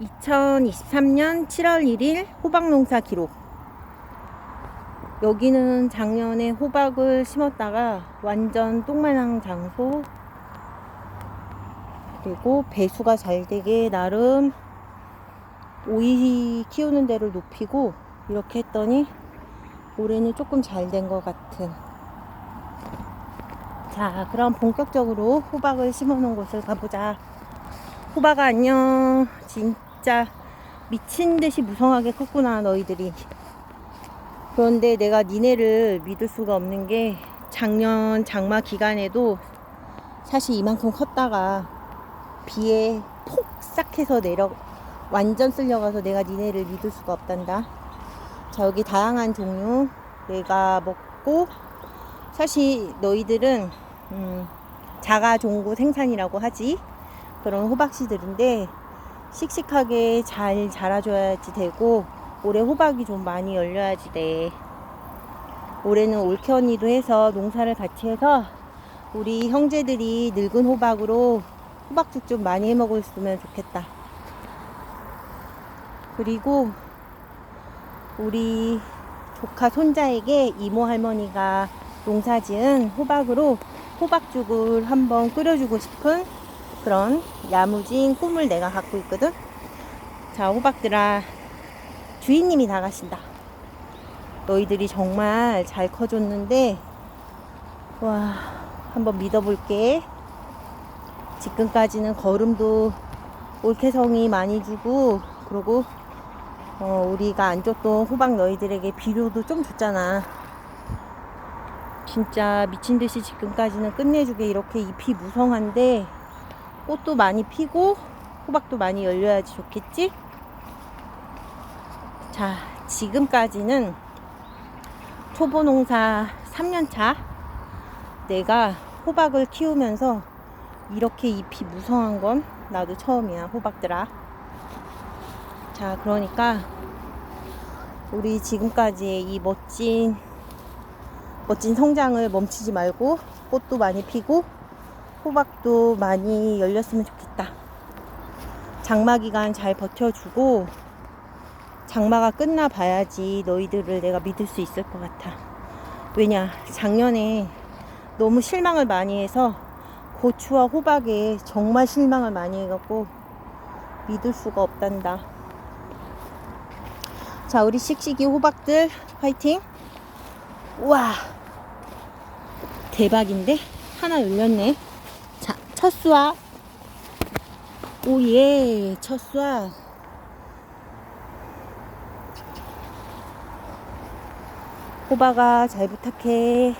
2023년 7월 1일 호박농사 기록. 여기는 작년에 호박을 심었다가 완전 똥마냥 장소. 그리고 배수가 잘 되게 나름 오이 키우는 데를 높이고 이렇게 했더니 올해는 조금 잘 된 것 같은. 자, 그럼 본격적으로 호박을 심어 놓은 곳을 가보자. 호박아 안녕. 진 짜 미친 듯이 무성하게 컸구나 너희들이. 그런데 내가 니네를 믿을 수가 없는 게 작년 장마 기간에도 사실 이만큼 컸다가 비에 폭 싹해서 내려 완전 쓸려가서 내가 니네를 믿을 수가 없단다. 자 여기 다양한 종류 내가 먹고 사실 너희들은 음, 자가 종고 생산이라고 하지. 그런 호박씨들인데 씩씩하게 잘 자라줘야지 되고 올해 호박이 좀 많이 열려야지 돼. 올해는 올케 언니도 해서 농사를 같이 해서 우리 형제들이 늙은 호박으로 호박죽 좀 많이 해 먹었으면 좋겠다. 그리고 우리 조카 손자에게 이모 할머니가 농사 지은 호박으로 호박죽을 한번 끓여주고 싶은 그런 야무진 꿈을 내가 갖고 있거든. 자, 호박들아, 주인님이 나가신다. 너희들이 정말 잘 커줬는데, 와, 한번 믿어볼게. 지금까지는 걸음도 올케성이 많이 주고, 그리고, 어, 우리가 안 줬던 호박 너희들에게 비료도 좀 줬잖아. 진짜 미친 듯이 지금까지는 끝내주게 이렇게 잎이 무성한데, 꽃도 많이 피고 호박도 많이 열려야지 좋겠지? 자, 지금까지는 초보 농사 3년차 내가 호박을 키우면서 이렇게 잎이 무성한 건 나도 처음이야, 호박들아. 자, 그러니까 우리 지금까지의 이 멋진 멋진 성장을 멈추지 말고 꽃도 많이 피고 호박도 많이 열렸으면 좋겠다. 장마 기간 잘 버텨주고 장마가 끝나 봐야지 너희들을 내가 믿을 수 있을 것 같아. 왜냐, 작년에 너무 실망을 많이 해서 고추와 호박에 정말 실망을 많이 해갖고 믿을 수가 없단다. 자, 우리 씩씩이 호박들 화이팅! 우와! 대박인데? 하나 열렸네. 자, 첫 수확. 오예, 첫 수확. 호박아, 잘 부탁해.